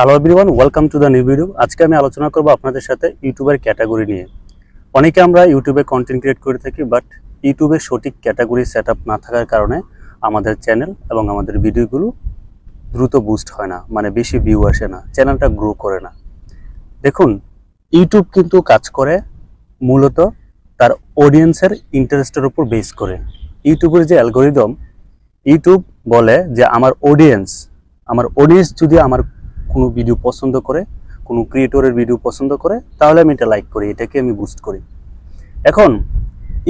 Hello everyone welcome to the new video আজকে আমি আলোচনা করব আপনাদের সাথে ইউটিউবের ক্যাটাগরি নিয়ে। অনেকে আমরা ইউটিউবে কন্টেন্ট ক্রিয়েট করে থাকি বাট ইউটিউবে সঠিক ক্যাটাগরি সেট না থাকার কারণে আমাদের চ্যানেল এবং আমাদের ভিডিওগুলো দ্রুত বুস্ট হয় না মানে বেশি ভিউ আসে না চ্যানেলটা গ্রো করে না। দেখুন, ইউটিউব কিন্তু কাজ করে মূলত তার অডিয়েন্সের ইন্টারেস্টের উপর বেস করে। ইউটিউবের যে অ্যালগোরিদম ইউটিউব বলে যে আমার অডিয়েন্স আমার অডিয়েন্স যদি আমার কোনো ভিডিও পছন্দ করে, কোনো ক্রিয়েটরের ভিডিও পছন্দ করে, তাহলে আমি এটা লাইক করি, এটাকে আমি বুস্ট করি। এখন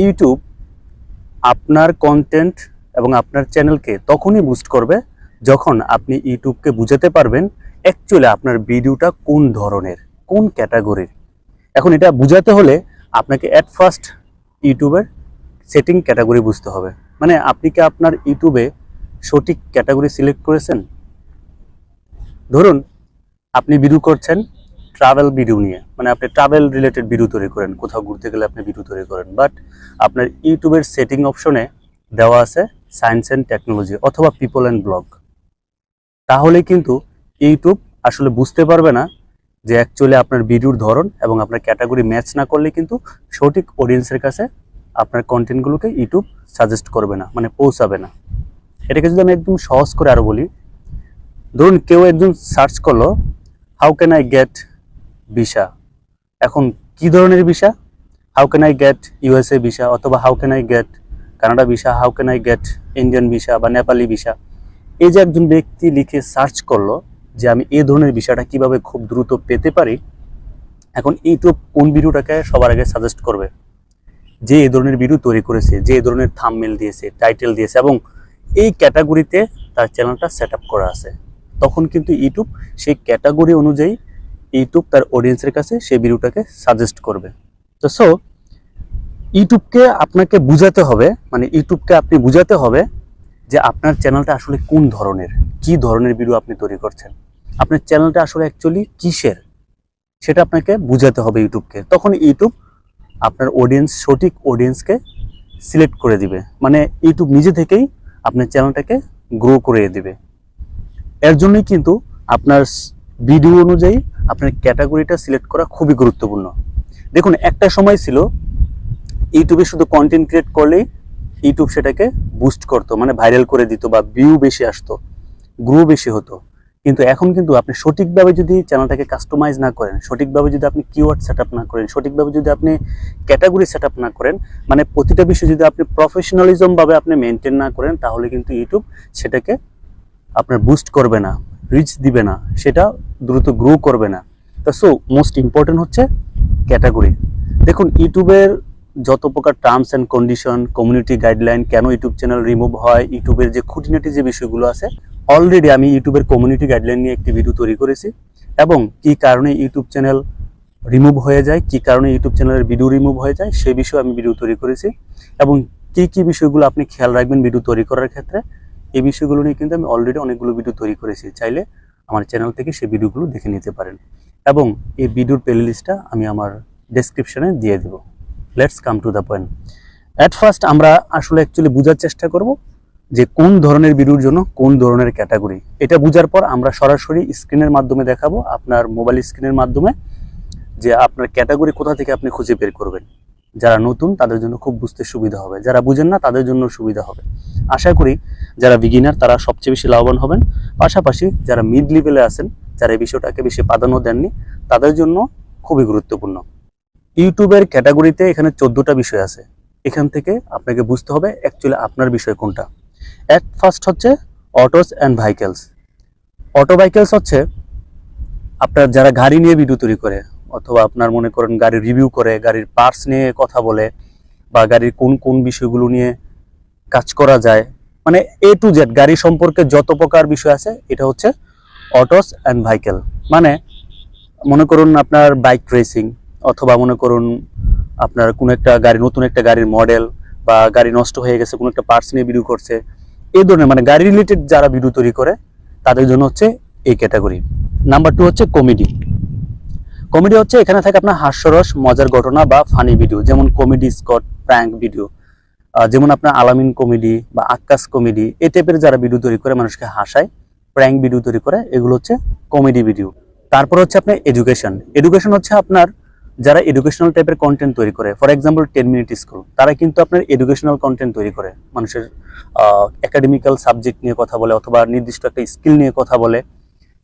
ইউটিউব আপনার কন্টেন্ট এবং আপনার চ্যানেলকে তখনই বুস্ট করবে যখন আপনি ইউটিউবকে বুঝাতে পারবেন অ্যাকচুয়ালি আপনার ভিডিওটা কোন ধরনের, কোন ক্যাটাগরির এখন এটা বুঝাতে হলে আপনাকে অ্যাট ফার্স্ট ইউটিউবের সেটিং ক্যাটাগরি বুঝতে হবে। মানে আপনি কি আপনার ইউটিউবে সঠিক ক্যাটাগরি সিলেক্ট করেছেন? ধরুন আপনি ভিডিও করছেন ট্রাভেল ভিডিও নিয়ে। মানে আপনি ট্রাভেল রিলেটেড ভিডিও তৈরি করেন, কোথাও ঘুরতে গেলে আপনি ভিডিও তৈরি করেন। বাট আপনার ইউটিউবের সেটিং অপশনে দেওয়া আছে সায়েন্স অ্যান্ড টেকনোলজি অথবা পিপল অ্যান্ড ব্লগ তাহলে কিন্তু ইউটিউব আসলে বুঝতে পারবে না যে অ্যাকচুয়ালি আপনার ভিডিওর ধরন এবং আপনার ক্যাটাগরি ম্যাচ না করলে কিন্তু সঠিক অডিয়েন্সের কাছে আপনার কন্টেন্টগুলোকে ইউটিউব সাজেস্ট করবে না মানে পৌঁছাবে না। এটাকে যদি আমি একদম সহজ করে আরও বলি, ধরুন কেউ একজন সার্চ করল how can I get visa এখন কি ধরনের visa how can I get USA visa অথবা how can I get Canada visa how can I get Indian visa বা নেপালি ভিসা এই যে একজন ব্যক্তি লিখে সার্চ করল যে আমি এই ধরনের বিষয়টা কীভাবে খুব দ্রুত পেতে পারি, এখন ইউটিউব কোন ভিডিওটাকে সবার আগে সাজেস্ট করবে? যে এই ধরনের ভিডিও তৈরি করেছে, যে এই ধরনের থামমেল দিয়েছে টাইটেল দিয়েছে এবং এই ক্যাটাগরিতে তার চ্যানেলটা সেট করা আছে। তখন কিন্তু ইউটিউব সেই ক্যাটাগরি অনুযায়ী ইউটিউব তার অডিয়েন্সের কাছে সেই ভিডিওটাকে সাজেস্ট করবে। তো সো ইউটিউবকে আপনাকে বুঝাতে হবে মানে ইউটিউবকে আপনি বুঝাতে হবে যে আপনার চ্যানেলটা আসলে কোন ধরনের, কি ধরনের ভিডিও আপনি তৈরি করছেন। আপনার চ্যানেলটা আসলে অ্যাকচুয়ালি কিসের, সেটা আপনাকে বুঝাতে হবে ইউটিউবকে তখন ইউটিউব আপনার অডিয়েন্স সঠিক অডিয়েন্সকে সিলেক্ট করে দিবে। মানে ইউটিউব নিজে থেকেই আপনার চ্যানেলটাকে গ্রো করে দিবে। এর জন্যই কিন্তু আপনার ভিডিও অনুযায়ী আপনার ক্যাটাগরিটা সিলেক্ট করা খুবই গুরুত্বপূর্ণ। দেখুন, একটা সময় ছিল ইউটিউবে শুধু কন্টেন্ট ক্রিয়েট করলেই ইউটিউব সেটাকে বুস্ট করতো মানে ভাইরাল করে দিত বা ভিউ বেশি আসতো গ্রো বেশি হতো। কিন্তু এখন কিন্তু আপনি সঠিকভাবে যদি চ্যানেলটাকে কাস্টমাইজ না করেন, সঠিকভাবে যদি আপনি কিওয়ার্ড সেট না করেন, সঠিকভাবে যদি আপনি ক্যাটাগরি সেট না করেন মানে প্রতিটা বিষয় যদি আপনি প্রফেশনালিজমভাবে আপনি মেনটেন না করেন, তাহলে কিন্তু ইউটিউব সেটাকে আপনার বুস্ট করবে না রিচ দিবে না, সেটা দ্রুত গ্রো করবে না। তা সো মোস্ট ইম্পর্টেন্ট হচ্ছে ক্যাটাগরি দেখুন ইউটিউবের যত প্রকার terms and condition community guideline কেন ইউটিউব চ্যানেল রিমুভ হয় ইউটিউবের যে খুঁটিনাটি যে বিষয়গুলো আছে অলরেডি আমি ইউটিউবের কমিউনিটি গাইডলাইন নিয়ে একটি ভিডিও তৈরি করেছি। এবং কি কারণে ইউটিউব চ্যানেল রিমুভ হয়ে যায়, কি কারণে ইউটিউব চ্যানেলের ভিডিও রিমুভ হয়ে যায় সেই বিষয়ে আমি ভিডিও তৈরি করেছি। এবং কি কি বিষয়গুলো আপনি খেয়াল রাখবেন ভিডিও তৈরি করার ক্ষেত্রে এই বিষয়গুলো নিয়ে কিন্তু আমি অলরেডি অনেকগুলো ভিডিও তৈরি করেছি। চাইলে আমার চ্যানেল থেকে সেই ভিডিওগুলো দেখে নিতে পারেন। এবং এই ভিডিওর প্লে লিস্টটা আমি আমার ডেসক্রিপশনে দিয়ে দেবো। Let's come to the point at first আমরা আসলে অ্যাকচুয়ালি বোঝার চেষ্টা করব যে কোন ধরনের ভিডিওর জন্য কোন ধরনের ক্যাটাগরি এটা বোঝার পর আমরা সরাসরি স্ক্রিনের মাধ্যমে দেখাবো। আপনার মোবাইল স্ক্রিনের মাধ্যমে যে আপনার ক্যাটাগরি কোথা থেকে আপনি খুঁজে বের করবেন। যারা নতুন, তাদের জন্য খুব বুঝতে সুবিধা হবে। যারা বুঝেন না, তাদের জন্য সুবিধা হবে। আশা করি যারা বিগিনার তারা সবচেয়ে বেশি লাভবান হবেন। পাশাপাশি যারা মিড লেভেলে আছেন, যারা এই বিষয়টাকে বেশি প্রাধান্য দেননি, তাদের জন্য খুবই গুরুত্বপূর্ণ। ইউটিউবের ক্যাটাগরিতে এখানে চোদ্দোটা বিষয় আছে। এখান থেকে আপনাকে বুঝতে হবে অ্যাকচুয়ালি আপনার বিষয় কোনটা। অ্যাট ফার্স্ট হচ্ছে autos and vehicles auto vehicles হচ্ছে আপনার যারা গাড়ি নিয়ে ভিডিও তৈরি করে অথবা আপনার মনে করেন গাড়ির রিভিউ করে, গাড়ির পার্টস নিয়ে কথা বলে বা গাড়ির কোন কোন বিষয়গুলো নিয়ে কাজ করা যায় মানে এ টু জেড গাড়ি সম্পর্কে যত প্রকার বিষয় আছে, এটা হচ্ছে অটোস অ্যান্ড ভাইকেল মানে মনে করুন আপনার বাইক রেসিং অথবা মনে করুন আপনার কোনো একটা গাড়ি, নতুন একটা গাড়ির মডেল বা গাড়ি নষ্ট হয়ে গেছে, কোনো একটা পার্টস নিয়ে ভিডিও করছে এই ধরনের মানে গাড়ি রিলেটেড যারা ভিডিও তৈরি করে, তাদের জন্য হচ্ছে এই ক্যাটাগরি নাম্বার টু হচ্ছে কমেডি কমেডি হচ্ছে, এখানে থাকে আপনার হাস্যরস, মজার ঘটনা বা ফানি ভিডিও যেমন কমেডি স্কট প্র্যাঙ্ক ভিডিও যেমন আপনার আলামিন কমেডি বা আকাশ কমেডি এ টাইপের যারা ভিডিও তৈরি করে, মানুষকে হাসায় প্র্যাঙ্ক ভিডিও তৈরি করে, এগুলো হচ্ছে কমেডি ভিডিও তারপর হচ্ছে আপনার এডুকেশন এডুকেশন হচ্ছে আপনার যারা এডুকেশনাল টাইপের কন্টেন্ট তৈরি করে for example ten minute school তারা কিন্তু আপনার এডুকেশনাল কন্টেন্ট তৈরি করে। মানুষের একাডেমিক্যাল সাবজেক্ট নিয়ে কথা বলে, অথবা নির্দিষ্ট একটা স্কিল নিয়ে কথা বলে,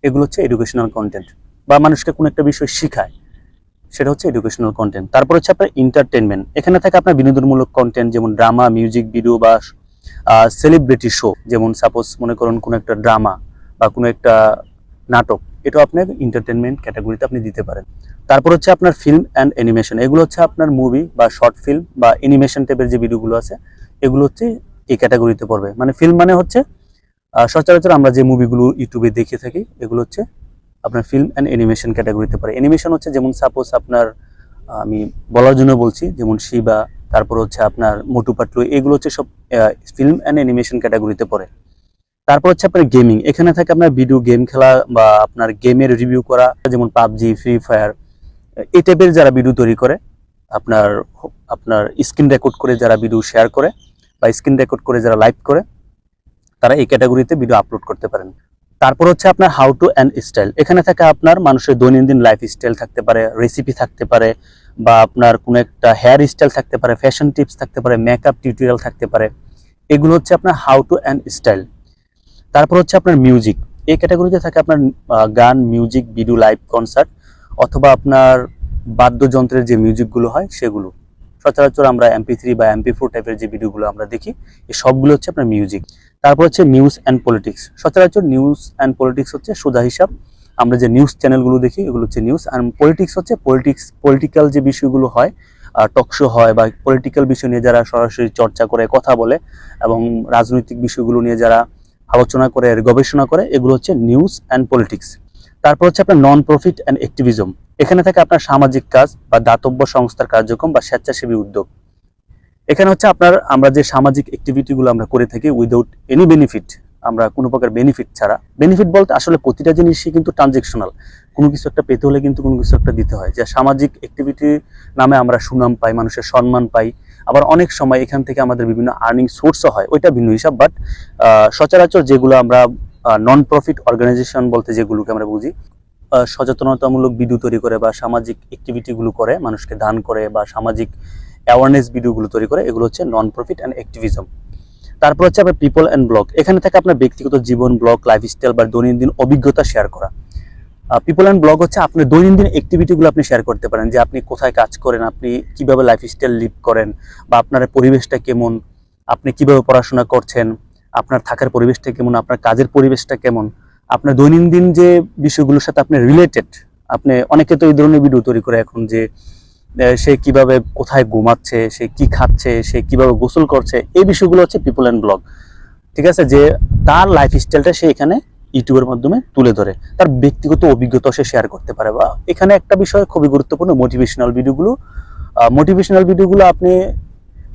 এগুলো হচ্ছে এডুকেশনাল কন্টেন্ট বা মানুষকে কোনো একটা বিষয় শিখায়, সেটা হচ্ছে এডুকেশনাল কন্টেন্ট তারপর হচ্ছে আপনার এন্টারটেনমেন্ট এখানে থাকে আপনার বিনোদনমূলক কন্টেন্ট যেমন ড্রামা মিউজিক ভিডিও বা সেলিব্রিটি শো যেমন সাপোজ মনে করুন কোনো একটা ড্রামা বা কোনো একটা নাটক, এটাও আপনি এন্টারটেনমেন্ট ক্যাটাগরিতে আপনি দিতে পারেন। তারপর হচ্ছে আপনার ফিল্ম অ্যান্ড অ্যানিমেশন এগুলো হচ্ছে আপনার মুভি বা শর্ট ফিল্ম বা অ্যানিমেশন টাইপের যে ভিডিওগুলো আছে, এগুলো হচ্ছে এই ক্যাটাগরিতে পড়বে। মানে ফিল্ম মানে হচ্ছে সচরাচর আমরা যে মুভিগুলো ইউটিউবে দেখে থাকি, এগুলো হচ্ছে আপনার ফিল্ম অ্যান্ড অ্যানিমেশন ক্যাটাগরিতে পড়ে অ্যানিমেশন হচ্ছে যেমন সাপোজ আপনার, আমি বলার জন্য বলছি, যেমন শিবা, তারপর হচ্ছে আপনার মোটু পাটলু, এগুলো হচ্ছে সব ফিল্ম অ্যান্ড অ্যানিমেশন ক্যাটাগরিতে পড়ে। তারপর হচ্ছে আপনার গেমিং এখানে থাকে আপনার ভিডিও গেম খেলা বা আপনার গেমের রিভিউ করা, যেমন পাবজি ফ্রি ফায়ার এই টাইপের যারা ভিডিও তৈরি করে, আপনার আপনার স্ক্রিন রেকর্ড করে যারা ভিডিও শেয়ার করে বা স্ক্রিন রেকর্ড করে যারা লাইভ করে, তারা এই ক্যাটাগরিতে ভিডিও আপলোড করতে পারেন। তারপর হচ্ছে আপনার হাউ টু অ্যান্ড স্টাইল এখানে থাকে আপনার মানুষের দৈনন্দিন লাইফ স্টাইল থাকতে পারে রেসিপি থাকতে পারে, বা আপনার কোনো একটা হেয়ার স্টাইল থাকতে পারে ফ্যাশন টিপস থাকতে পারে মেকআপ টিউটোরিয়াল থাকতে পারে। এগুলো হচ্ছে আপনার হাউ টু অ্যান্ড স্টাইল তারপর হচ্ছে আপনার মিউজিক এই ক্যাটাগরিতে থাকে আপনার গান মিউজিক ভিডিও লাইভ কনসার্ট অথবা আপনার বাদ্যযন্ত্রের যে মিউজিকগুলো হয় সেগুলো। সচরাচর আমরা এমপি থ্রি বা এমপি ফোর টাইপের যে ভিডিওগুলো আমরা দেখি এই সবগুলো হচ্ছে আপনার মিউজিক তারপর হচ্ছে নিউজ অ্যান্ড পলিটিক্স সচরাচর নিউজ অ্যান্ড পলিটিক্স হচ্ছে সোজা হিসাব। আমরা যে নিউজ চ্যানেলগুলো দেখি, এগুলো হচ্ছে নিউজ অ্যান্ড পলিটিক্স হচ্ছে পলিটিক্স পলিটিক্যাল যে বিষয়গুলো হয় টক শো হয় বা পলিটিক্যাল বিষয় নিয়ে যারা সরাসরি চর্চা করে, কথা বলে এবং রাজনৈতিক বিষয়গুলো নিয়ে যারা আলোচনা করে, গবেষণা করে, এগুলো হচ্ছে নিউজ অ্যান্ড পলিটিক্স তারপর হচ্ছে আপনার নন প্রফিট অ্যান্ড অ্যাক্টিভিজম এখানে থাকে আপনার সামাজিক কাজ বা দাতব্য সংস্থার কার্যক্রম বা স্বেচ্ছাসেবী উদ্যোগ। এখানে হচ্ছে আপনার, আমরা যে সামাজিক অ্যাক্টিভিটিগুলো আমরা করে থাকি উইদাউট এনি বেনিফিট আমরা কোনো প্রকার বেনিফিট ছাড়া। বেনিফিট বলতে আসলে প্রতিটা জিনিসই কিন্তু ট্রানজেকশনাল কোনো কিছু একটা পেতে হলে কিন্তু কোনো কিছু একটা দিতে হয়। যে সামাজিক অ্যাক্টিভিটি নামে আমরা সুনাম পাই, মানুষের সম্মান পাই। আবার অনেক সময় এখান থেকে আমাদের বিভিন্ন আর্নিং সোর্সও হয়। ওইটা ভিন্ন হিসাব বাট সচরাচর যেগুলো আমরা নন প্রফিট অর্গানাইজেশন বলতে যেগুলোকে আমরা বুঝি সচেতনতামূলক ভিডিও তৈরি করে বা সামাজিক অ্যাক্টিভিটিগুলো করে, মানুষকে দান করে বা সামাজিক অ্যাওয়ারনেস ভিডিওগুলো তৈরি করে, এগুলো হচ্ছে নন প্রফিট অ্যান্ড অ্যাক্টিভিজম তারপর হচ্ছে আপনার পিপল অ্যান্ড ব্লগ এখানে থেকে আপনার ব্যক্তিগত জীবন ব্লগ লাইফস্টাইল বা দৈনন্দিন অভিজ্ঞতা শেয়ার করা। পিপল অ্যান্ড ব্লগ হচ্ছে আপনার দৈনন্দিন অ্যাক্টিভিটিগুলো আপনি শেয়ার করতে পারেন, যে আপনি কোথায় কাজ করেন, আপনি কীভাবে লাইফস্টাইল লিভ করেন, বা আপনার পরিবেশটা কেমন, আপনি কীভাবে পড়াশোনা করছেন, আপনার থাকার পরিবেশটা কেমন, আপনার কাজের পরিবেশটা কেমন, আপনার দৈনন্দিন যে বিষয়গুলোর সাথে আপনি রিলেটেড আপনি অনেকে তো এই ধরনের ভিডিও তৈরি করে এখন যে সে কীভাবে কোথায় ঘুমাচ্ছে, সে কি খাচ্ছে, সে কীভাবে গোসল করছে, এই বিষয়গুলো হচ্ছে পিপল অ্যান্ড ব্লগ ঠিক আছে? যে তার লাইফ স্টাইলটা সে এখানে ইউটিউবের মাধ্যমে তুলে ধরে। তার ব্যক্তিগত অভিজ্ঞতা সে শেয়ার করতে পারে। বা এখানে একটা বিষয় খুবই গুরুত্বপূর্ণ মোটিভেশনাল ভিডিওগুলো মোটিভেশনাল ভিডিওগুলো আপনি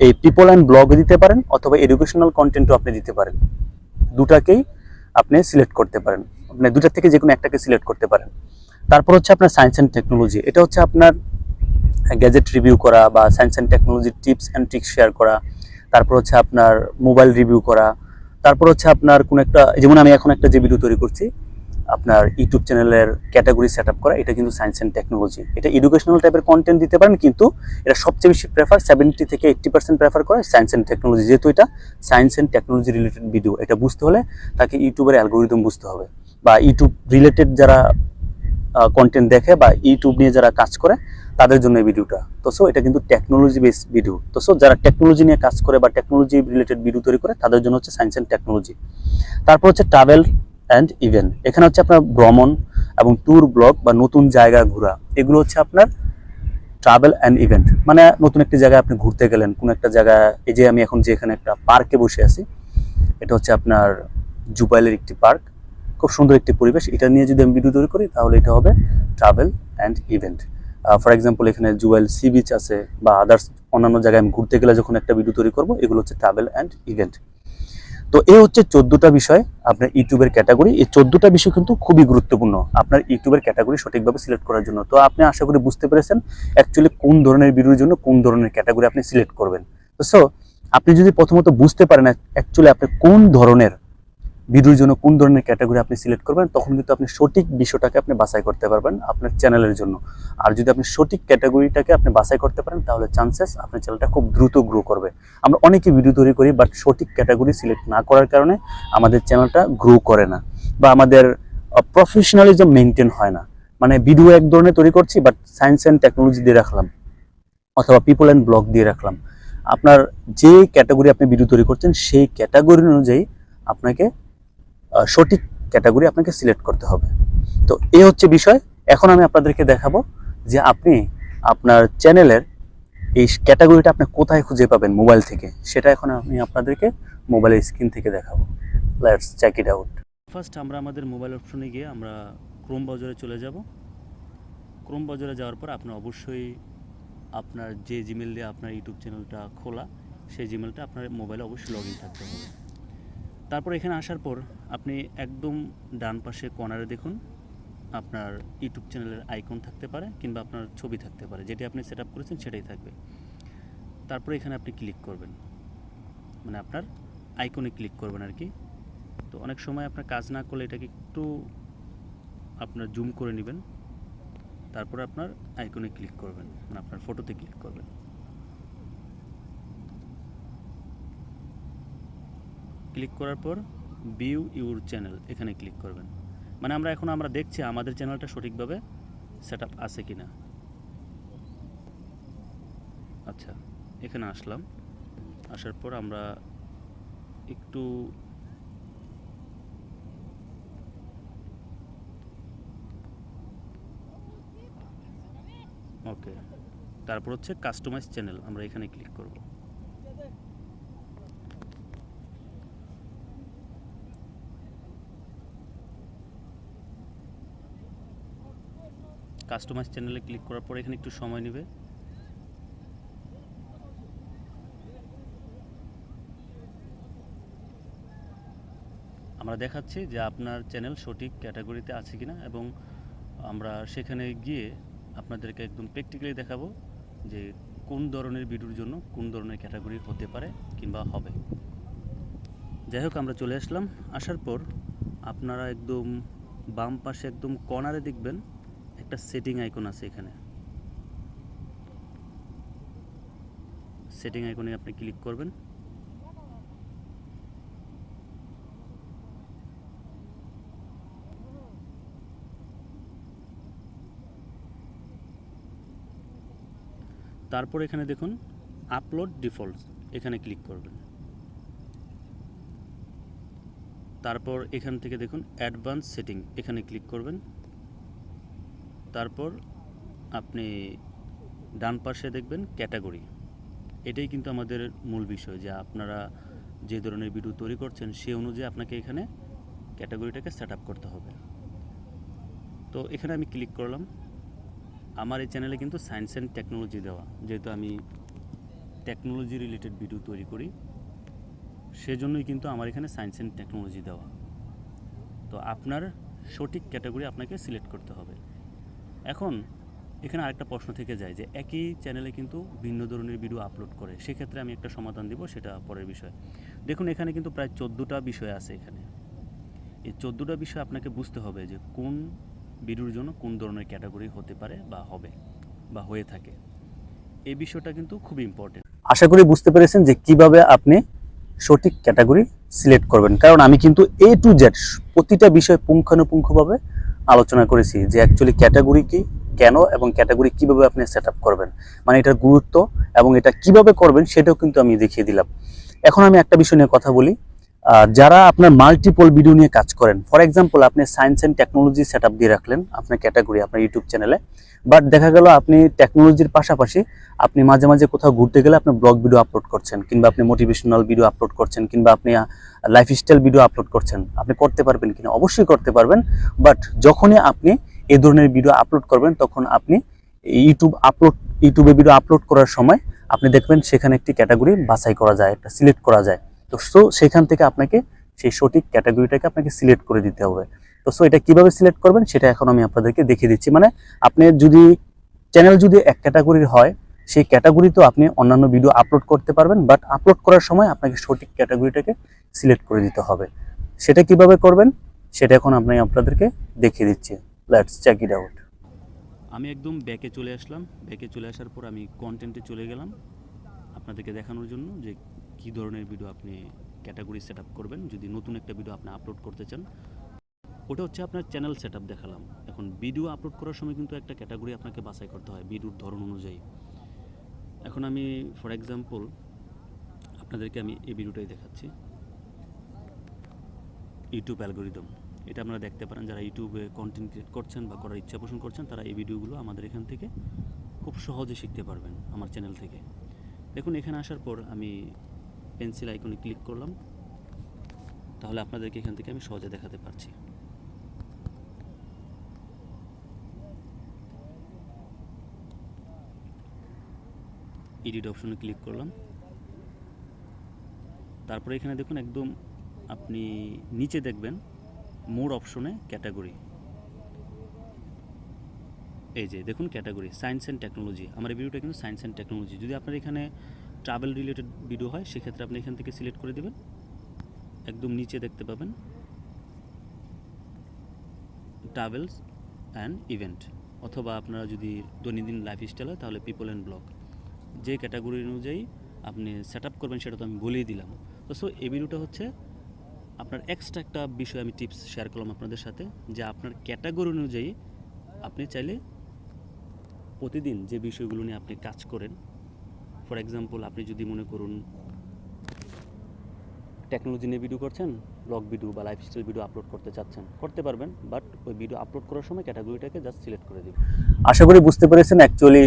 এই পিপল অ্যান্ড ব্লগে দিতে পারেন, অথবা এডুকেশনাল কন্টেন্টও আপনি দিতে পারেন। দুটাকেই আপনি সিলেক্ট করতে পারেন। আপনি দুটার থেকে যে কোনো একটাকে সিলেক্ট করতে পারেন। তারপর হচ্ছে আপনার সায়েন্স অ্যান্ড টেকনোলজি এটা হচ্ছে আপনার গ্যাজেট রিভিউ করা বা সায়েন্স অ্যান্ড টেকনোলজির টিপস অ্যান্ড ট্রিক্স শেয়ার করা, তারপর হচ্ছে আপনার মোবাইল রিভিউ করা, তারপর হচ্ছে আপনার কোনো একটা, যেমন আমি এখন একটা যে ভিডিও তৈরি করছি, আপনার ইউটিউব চ্যানেলের ক্যাটাগরি সেট আপ করা, এটা কিন্তু সায়েন্স অ্যান্ড টেকনোলজি এটা এডুকেশনাল টাইপের কন্টেন্ট দিতে পারেন, কিন্তু এটা সবচেয়ে বেশি প্রেফার সেভেন্টি থেকে এইট্টি পার্সেন্ট প্রেফার করে সায়েন্স অ্যান্ড টেকনোলজি যেহেতু এটা science and technology related video এটা বুঝতে হলে তাকে ইউটিউবের অ্যালগোরিদম বুঝতে হবে। বা ইউটিউব রিলেটেড যারা কন্টেন্ট দেখে বা ইউটিউব নিয়ে যারা কাজ করে তাদের জন্য এই ভিডিওটা। তো সো এটা কিন্তু টেকনোলজি বেস ভিডিও তো সো যারা টেকনোলজি নিয়ে কাজ করে বা টেকনোলজি রিলেটেড ভিডিও তৈরি করে, তাদের জন্য হচ্ছে সায়েন্স অ্যান্ড টেকনোলজি তারপর হচ্ছে ট্রাভেল অ্যান্ড ইভেন্ট এখানে হচ্ছে আপনার ভ্রমণ এবং ট্যুর ব্লগ বা নতুন জায়গা ঘোরা। এগুলো হচ্ছে আপনার ট্রাভেল অ্যান্ড ইভেন্ট মানে নতুন একটি জায়গায় আপনি ঘুরতে গেলেন, কোন একটা জায়গায়, এই যে আমি এখন যে এখানে একটা পার্কে বসে আছি, এটা হচ্ছে আপনার জুবাইলের একটি পার্ক খুব সুন্দর একটি পরিবেশ। এটা নিয়ে যদি আমি ভিডিও তৈরি করি, তাহলে এটা হবে travel and event for example এখানে জুয়েল সি বিচ আছে বা আদার্স অন্যান্য জায়গায় আমি ঘুরতে গেলে যখন একটা ভিডিও তৈরি করব, এগুলো হচ্ছে ট্রাভেল অ্যান্ড ইভেন্ট তো এই হচ্ছে চোদ্দোটা বিষয় আপনার ইউটিউবের ক্যাটাগরি এই চোদ্দটা বিষয় কিন্তু খুবই গুরুত্বপূর্ণ আপনার ইউটিউবের ক্যাটাগরি সঠিকভাবে সিলেক্ট করার জন্য। তো আপনি আশা করি বুঝতে পেরেছেন অ্যাকচুয়ালি কোন ধরনের ভিডিওর জন্য কোন ধরনের ক্যাটাগরি আপনি সিলেক্ট করবেন। তো সো আপনি যদি প্রথমত বুঝতে পারেন অ্যাকচুয়ালি আপনি কোন ধরনের ভিডিওর জন্য কোন ধরনের ক্যাটাগরি আপনি সিলেক্ট করবেন, তখন কিন্তু আপনি সঠিক বিষয়টাকে আপনি বাছাই করতে পারবেন আপনার চ্যানেলের জন্য। আর যদি আপনি সঠিক ক্যাটাগরিটাকে আপনি বাছাই করতে পারেন, তাহলে চান্সেস আপনার চ্যানেলটা খুব দ্রুত গ্রো করবে। আমরা অনেকে ভিডিও তৈরি করি বাট সঠিক ক্যাটাগরি সিলেক্ট না করার কারণে আমাদের চ্যানেলটা গ্রো করে না বা আমাদের প্রফেশনালিজম মেনটেন হয় না। মানে ভিডিও এক ধরনের তৈরি করছি বাট সায়েন্স অ্যান্ড টেকনোলজি দিয়ে রাখলাম, অথবা পিপল অ্যান্ড ব্লগ দিয়ে রাখলাম। আপনার যে ক্যাটাগরি আপনি ভিডিও তৈরি করছেন, সেই ক্যাটাগরি অনুযায়ী আপনাকে সঠিক ক্যাটাগরি আপনাকে সিলেক্ট করতে হবে। তো এ হচ্ছে বিষয়। এখন আমি আপনাদেরকে দেখাবো যে আপনি আপনার চ্যানেলের এই ক্যাটাগরিটা আপনি কোথায় খুঁজে পাবেন মোবাইল থেকে। সেটা এখন আমি আপনাদেরকে মোবাইলের স্ক্রিন থেকে দেখাবো। Let's check it out first আমরা আমাদের মোবাইল অপশনে গিয়ে আমরা ক্রোম ব্রাউজারে চলে যাব। ক্রোম ব্রাউজারে যাওয়ার পর আপনি অবশ্যই আপনার যে জিমেল দিয়ে আপনার ইউটিউব চ্যানেলটা খোলা, সেই জিমেলটা আপনার মোবাইলে অবশ্যই লগ ইন থাকতে হবে। তারপর এখানে আসার পর আপনি একদম ডান পাশে কর্নারে দেখুন, আপনার ইউটিউব চ্যানেলের আইকন থাকতে পারে কিংবা আপনার ছবি থাকতে পারে। যেটি আপনি সেট করেছেন সেটাই থাকবে। তারপর এখানে আপনি ক্লিক করবেন। মানে আপনার আইকনে ক্লিক করবেন আর কি। তো অনেক সময় আপনার কাজ না করলে এটাকে একটু আপনার জুম করে নেবেন। তারপর আপনার আইকনে ক্লিক করবেন। মানে আপনার ফটোতে ক্লিক করবেন। ক্লিক করার পর ভিউ ইউর চ্যানেল এখানে ক্লিক করবেন। মানে আমরা এখন আমরা দেখছি আমাদের চ্যানেলটা সঠিকভাবে সেট আপ আছে কি না আচ্ছা এখানে আসলাম। আসার পর আমরা একটু ওকে তারপর হচ্ছে কাস্টমাইজ চ্যানেল আমরা এখানে ক্লিক করব। কাস্টমাইজ চ্যানেলে ক্লিক করার পর এখানে একটু সময় নেবে। আমরা দেখাচ্ছি যে আপনার চ্যানেল সঠিক ক্যাটাগরিতে আছে কিনা এবং আমরা সেখানে গিয়ে আপনাদেরকে একদম প্র্যাকটিক্যালি দেখাবো যে কোন ধরনের ভিডিওর জন্য কোন ধরনের ক্যাটাগরি হতে পারে কিংবা হবে। যাই হোক, আমরা চলে আসলাম। আসার পর আপনারা একদম বাম পাশে একদম কর্নারে দেখবেন। একটা সেটিং আইকন আছে এখানে। সেটিং আইকনে আপনি ক্লিক করবেন। তারপর এখানে দেখুন আপলোড ডিফল্টস এখানে ক্লিক করবেন। তারপর এখান থেকে দেখুন অ্যাডভান্স সেটিং এখানে ক্লিক করবেন। তারপর আপনি ডান পাশে দেখবেন ক্যাটাগরি। এটাই কিন্তু আমাদের মূল বিষয় যে আপনারা যে ধরনের ভিডিও তৈরি করছেন সে অনুযায়ী আপনাকে এখানে ক্যাটাগরিটাকে সেট করতে হবে। তো এখানে আমি ক্লিক করলাম। আমার এই চ্যানেলে কিন্তু সায়েন্স অ্যান্ড টেকনোলজি দেওয়া, যেহেতু আমি টেকনোলজি রিলেটেড ভিডিও তৈরি করি, সেজন্যই কিন্তু আমার এখানে সায়েন্স অ্যান্ড টেকনোলজি দেওয়া। তো আপনার সঠিক ক্যাটাগরি আপনাকে সিলেক্ট করতে হবে। এখন এখানে আরেকটা প্রশ্ন থেকে যায় যে একই চ্যানেলে কিন্তু ভিন্ন ধরনের ভিডিও আপলোড করে। সেক্ষেত্রে আমি একটা সমাধান দিব, সেটা পরের বিষয়। দেখুন, এখানে কিন্তু প্রায় চোদ্দোটা বিষয় আছে এখানে। এই চোদ্দোটা বিষয় আপনাকে বুঝতে হবে যে কোন ভিডিওর জন্য কোন ধরনের ক্যাটাগরি হতে পারে বা হবে বা হয়ে থাকে। এই বিষয়টা কিন্তু খুব ইম্পর্টেন্ট আশা করি বুঝতে পেরেছেন যে কীভাবে আপনি সঠিক ক্যাটাগরি সিলেক্ট করবেন। কারণ আমি কিন্তু এ টু জেড প্রতিটা বিষয় পুঙ্খানুপুঙ্খভাবে আলোচনা করেছি যে অ্যাকচুয়ালি ক্যাটাগরি কি, কেন এবং ক্যাটাগরি কীভাবে আপনি সেট করবেন? মানে এটার গুরুত্ব এবং এটা কীভাবে করবেন সেটাও কিন্তু আমি দেখিয়ে দিলাম। এখন আমি একটা বিষয় নিয়ে কথা বলি। যারা আপনার মাল্টিপল ভিডিও নিয়ে কাজ করেন ফর এক্সাম্পল আপনি সায়েন্স অ্যান্ড টেকনোলজি সেট দিয়ে রাখলেন আপনার ক্যাটাগরি আপনার ইউটিউব চ্যানেলে বাট দেখা গেল আপনি টেকনোলজির পাশাপাশি আপনি মাঝে মাঝে কোথাও ঘুরতে গেলে আপনি ব্লগ ভিডিও আপলোড করছেন, কিংবা আপনি মোটিভেশনাল ভিডিও আপলোড করছেন, কিংবা আপনি লাইফস্টাইল ভিডিও আপলোড করছেন। আপনি করতে পারবেন কিনা অবশ্যই করতে পারবেন বাট যখনই আপনি এই ধরনের ভিডিও আপলোড করবেন, তখন আপনি ইউটিউব আপলোড ইউটিউবে ভিডিও আপলোড করার সময় আপনি দেখবেন সেখানে একটি ক্যাটাগরি বাছাই করা যায়, একটা সিলেক্ট করা যায়। তো সো সেখান থেকে আপনাকে সেই সঠিক ক্যাটাগরিটাকে আপনাকে সিলেক্ট করে দিতে হবে। তো সো এটা কীভাবে সিলেক্ট করবেন সেটা এখন আমি আপনাদেরকে দেখিয়ে দিচ্ছি। মানে আপনি যদি চ্যানেল যদি এক ক্যাটাগরির হয়, সেই ক্যাটাগরিতেও আপনি অন্যান্য ভিডিও আপলোড করতে পারবেন বাট আপলোড করার সময় আপনাকে সঠিক ক্যাটাগরিটাকে সিলেক্ট করে দিতে হবে। সেটা কীভাবে করবেন, সেটা এখন আমি আপনাদেরকে দেখিয়ে দিচ্ছি। লেটস চেক ইট আউট আমি একদম ব্যাকে চলে আসলাম। ব্যাকে চলে আসার পর আমি কন্টেন্টে চলে গেলাম। আপনাদেরকে দেখানোর জন্য যে কী ধরনের ভিডিও আপনি ক্যাটাগরি সেট করবেন? যদি নতুন একটা ভিডিও আপনি আপলোড করতে চান, ওটা হচ্ছে আপনার চ্যানেল সেট দেখালাম। এখন ভিডিও আপলোড করার সময় কিন্তু একটা ক্যাটাগরি আপনাকে বাছাই করতে হয় ভিডিওর ধরন অনুযায়ী। এখন আমি ফর এক্সাম্পল আপনাদেরকে আমি এই ভিডিওটাই দেখাচ্ছি। ইউটিউব অ্যালগোরিদম এটা আপনারা দেখতে পারেন, যারা ইউটিউবে কন্টেন্ট ক্রিয়েট করছেন বা করার ইচ্ছা পোষণ করছেন, তারা এই ভিডিওগুলো আমাদের এখান থেকে খুব সহজে শিখতে পারবেন, আমার চ্যানেল থেকে। দেখুন, এখানে আসার পর আমি পেন্সিল আইকনে ক্লিক করলাম। তাহলে আপনাদেরকে এখান থেকে আমি সহজে দেখাতে পারছি। এডিট অপশনে ক্লিক করলাম। তারপরে এখানে দেখুন একদম আপনি নিচে দেখবেন মোর অপশনে ক্যাটাগরি এই যে দেখুন ক্যাটাগরি সায়েন্স অ্যান্ড টেকনোলজি আমার এই ভিডিওটা কিন্তু সায়েন্স অ্যান্ড টেকনোলজি যদি আপনার এখানে ট্রাভেল রিলেটেড ভিডিও হয়, সেক্ষেত্রে আপনি এখান থেকে সিলেক্ট করে দেবেন। একদম নিচে দেখতে পাবেন। ট্রাভেলস অ্যান্ড ইভেন্ট অথবা আপনারা যদি দৈনন্দিন লাইফস্টাইল হয়, তাহলে পিপল অ্যান্ড ব্লগ যে ক্যাটাগরি অনুযায়ী আপনি সেট আপ করবেন, সেটা তো আমি বলেই দিলাম। তো সো এই ভিডিওটা হচ্ছে আপনার এক্সট্রা একটা বিষয় আমি টিপস শেয়ার করলাম আপনাদের সাথে, যে আপনার ক্যাটাগরি অনুযায়ী আপনি চাইলে প্রতিদিন যে বিষয়গুলো নিয়ে আপনি কাজ করেন ফর এক্সাম্পল আপনি যদি মনে করুন টেকনোলজি নিয়ে ভিডিও করছেন ব্লগ ভিডিও বা লাইফ লাইফস্টাইল ভিডিও আপলোড করতে চাচ্ছেন, করতে পারবেন বাট ওই ভিডিও আপলোড করার সময় ক্যাটাগরিটাকে জাস্ট সিলেক্ট করে দিন। আশা করি বুঝতে পেরেছেন অ্যাকচুয়ালি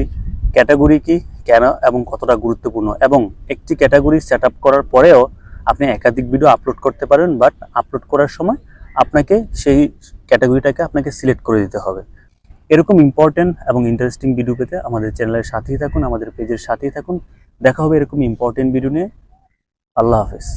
ক্যাটাগরি কি, কেন এবং কতটা গুরুত্বপূর্ণ। এবং একটি ক্যাটাগরি সেট করার পরেও আপনি একাধিক ভিডিও আপলোড করতে পারেন বাট আপলোড করার সময় আপনাকে সেই ক্যাটাগরিটাকে আপনাকে সিলেক্ট করে দিতে হবে। এরকম ইম্পর্টেন্ট এবং ইন্টারেস্টিং ভিডিও পেতে আমাদের চ্যানেলের সাথেই থাকুন, আমাদের পেজের সাথেই থাকুন। দেখা হবে এরকম ইম্পর্টেন্ট ভিডিও নিয়ে। আল্লাহ হাফেজ।